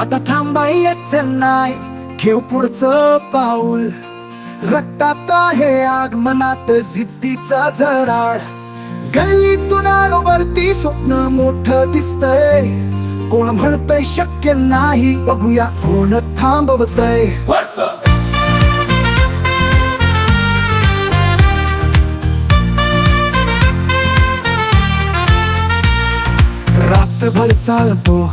आता थांबायचं नाही घेऊ पुढचं पाऊल. रक्तात आहे आग मनात जिद्दीचा झराळ गल्लीतून आलो स्वप्न मोठ दिसतय. कोण म्हणतय शक्य नाही बघूया कोण थांबवतय. रात्रभर चालतो.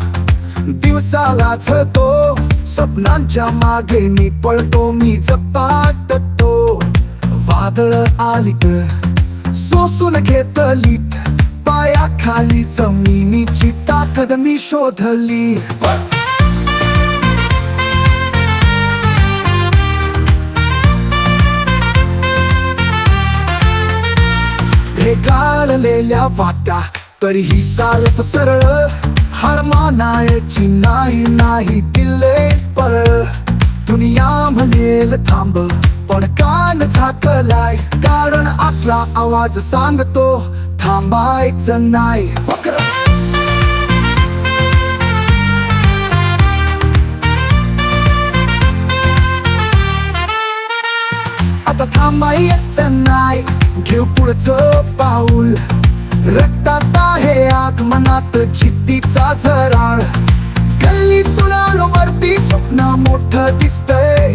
दिवसाला झळतो स्वप्नांच्या मागे मी पळतो मी जपाटतो वादळ आलीत सोसून घेतलीत पायाखाली जमिनीची ताकद मी शोधली. गाळलेल्या वाटा तरीही चालत सरळ हार मानायची नाही नाही दिले पर. दुनिया म्हणेल थांब पण कान झाकलाय. कारण आपला आवाज सांगतो थांबायचं नाही. आता थांबायचं नाही. घेऊ पुढचं मनात जिद्दीचा झराळ. गल्ली आलो वरती स्वप्न मोठ दिसतंय.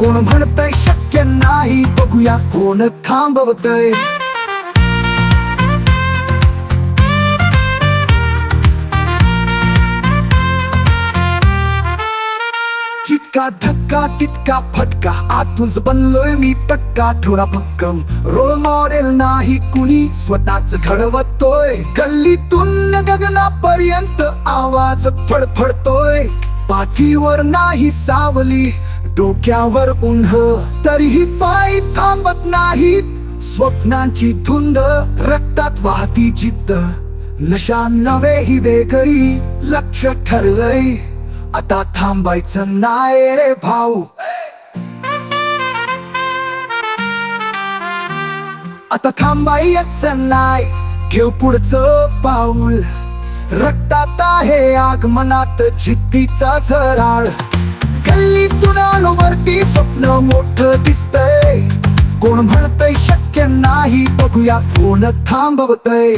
कोण म्हणतंय शक्य नाही बघूया कोण थांबवतय. जितका धक्का तितका फटका आतूनच बनलोय मी टक्का. ठोरा भक्कम रोल मॉडेल नाही कुणी स्वतःच घडवतोय. गल्लीतून गगनापर्यंत आवाज फडफडतोय. पाठीवर नाही सावली डोक्यावर उन्ह. तरीही पाय थांबत नाहीत. स्वप्नांची धुंद रक्तात वाहती जिद्द. नशा नवे ही वेगळी लक्ष ठरलंय. आता थांबायचं नाही रे भाऊ. आता थांबायचं नाही. घेऊ पुढचं पाऊल. रक्तात आहे आग मनात जिद्दीचा झराळ. गल्लीतून आलो वरती स्वप्न मोठं दिसतय. कोण म्हणतय शक्य नाही बघूया कोण थांबवतय.